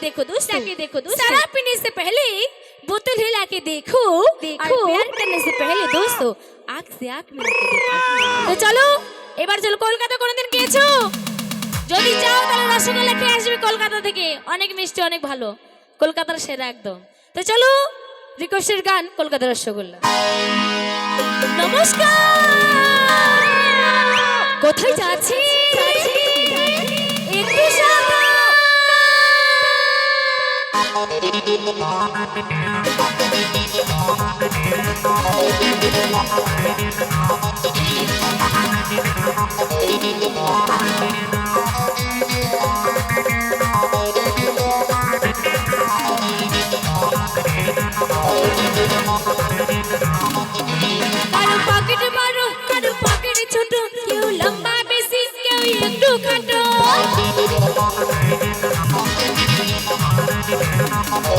देखो दोस्तों जाके देखो दोस्तों। शराब पीने से पहले बोतल हिला के देखो देखो। और प्यार करने से पहले दोस्तों आंख से आंख मिला के देखो তো চলো এবার চলো কলকাতা কোনোদিন গিয়েছো যদি যাও তাহলে রসগোল্লা খেয়ে আসবে কলকাতা থেকে অনেক মিষ্টি অনেক ভালো কলকাতার সেরা একদম তো চলো রিকোয়েস্টের গান কলকাতার রসগোল্লা নমস্কার কোথায় যাচ্ছি একটু ছোট কেউ লম্বা বেশি কেউ একটু খাটো।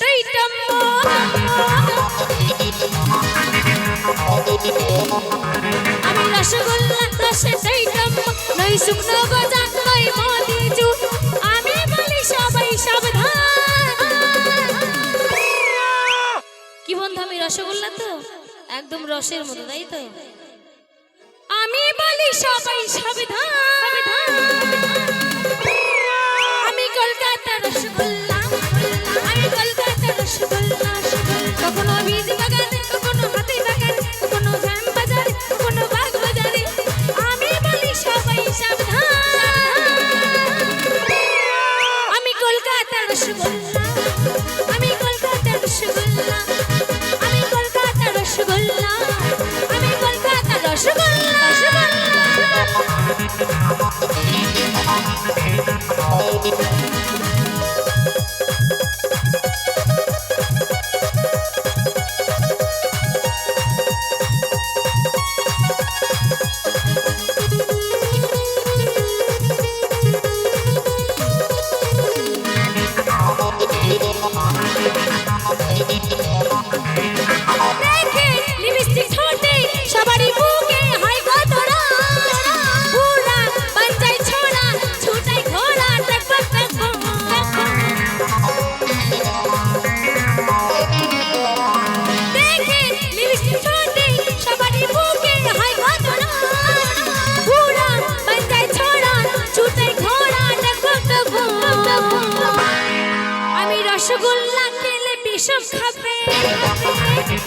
টইটম আমি রসগোল্লা রসে টইটম নই শুকনো গজা নই মদি চু আমি বলি সবাই সাবধান। কি বন্ধু আমি রসগোল্লা তো? একদম রসের মতো, তাই তো? আমি বলি সবাই সাবধান। আমি কলকাতার রসগোল্লা। আমি কলকাতার রসগোল্লা আমি কলকাতার রসগোল্লা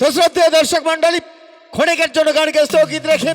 তো শ্রদ্ধেয় দর্শক মন্ডলী ক্ষণিকের জন্য গান গেছে গীত রেখে